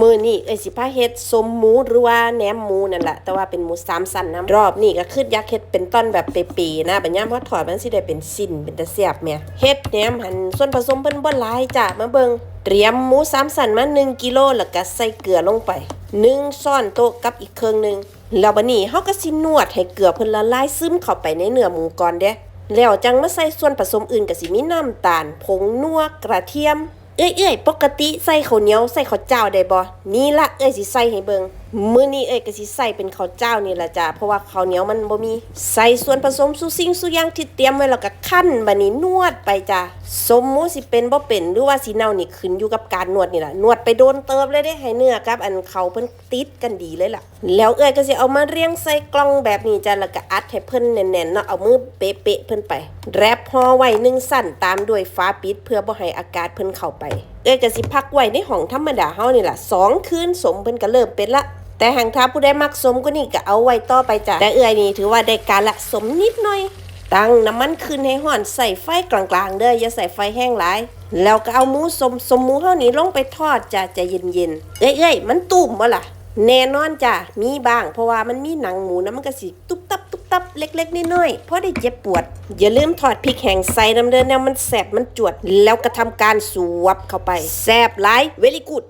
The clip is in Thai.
มือนี่เอ้ยสิพาเฮ็ดสมหมูหรือว่าแหนมหมูนั่นแหละแต่ว่าเป็นหมูสามสันนะรอบนี่ก็คือยากเฮ็ดเป็นต้นแบบเปีๆนะบัดยามพอถอดมันสิได้เป็นสิ้นเป็นตะแซ่บแหม่เฮ็ดแหนมหั่นส่วนผสมเพิ่นบ่หลายจ้ะมาเบิ่งเตรียมหมูสามสันมา1กิโลแล้วก็ใส่เกลือลงไปหนึ่งช้อนโต๊ะกับอีกเครึ่องหนึงแล้วบัดนี้เฮาก็สินวดให้เกลือเพิ่นละลายซึมเข้าไปในเนื้อหมูก่อนเด้แล้วจังมาใส่ส่วนผสมอื่นก็สิมีน้ำตาล ผงนัวกระเทียม เอ้ยเอ้ยปกติใส่ข้าวเหนียวใส่ข้าวเจ้าได้บ่นี่ละเอ้ยสิใส่ให้เบิง มื้อนี้เอ้ยก็สิใส่เป็นข้าวเจ้านี่ละจ้ะเพราะว่าข้าวเหนียวมันบ่มีใส่ส่วนผสมสุสิ่งสุอย่างที่เตรียมไว้แล้วก็คั่นบัดนี้นวดไปจ้ะสมมุติสิเป็นบ่เป็นหรือว่าสิเน่านี่ขึ้นอยู่กับการนวดนี่ล่ะนวดไปโดนเติบเลยเด้ให้เนื้อกับ อันเขาเพิ่นติดกันดีเลยล่ะ แล้วเอ้ยก็สิเอามาเรียงใส่กล่องแบบนี้จ้ะแล้วก็อัดให้เพิ่นแน่นๆเนาะเอามือเป๊ะๆเพิ่นไปแรปห่อไว้หนึ่งสั้นตามด้วยฟ้าปิดเพื่อบ่ให้อากาศเพิ่นเข้าไป เอ้ยก็สิพักไว้ในห้องธรรมดาเฮานี่ล่ะสองคืนสมเพิ่นก็เริ่มเป็นละ แต่หางท้าผู้ใดมักสมก็นี่ก็เอาไว้ต่อไปจ้ะแต่เอ้ยนี่ถือว่าได้การละสมนิดหน่อย ตั้งน้ำมันขึ้นให้ห่อนใส่ไฟกลางๆเด้ออย่าใส่ไฟแห้งหลายแล้วก็เอาหมูสมสมหมูเฮานี่ลงไปทอดจ้ะจะเย็นๆเอ้ยเอ้ยมันตุ่มบ่ล่ะ แน่นอนจ้ะมีบ้าง เพราะว่ามันมีหนังหมูนะมันก็สิตุ๊บตับตุ๊บตับเล็กๆน้อยๆเพราะได้เจ็บปวด อย่าลืมถอดพริกแห้งใส่น้ำเดินแนวมันแสบมันจวด แล้วก็ทำการสวบเข้าไปแสบหลายเวลิกูด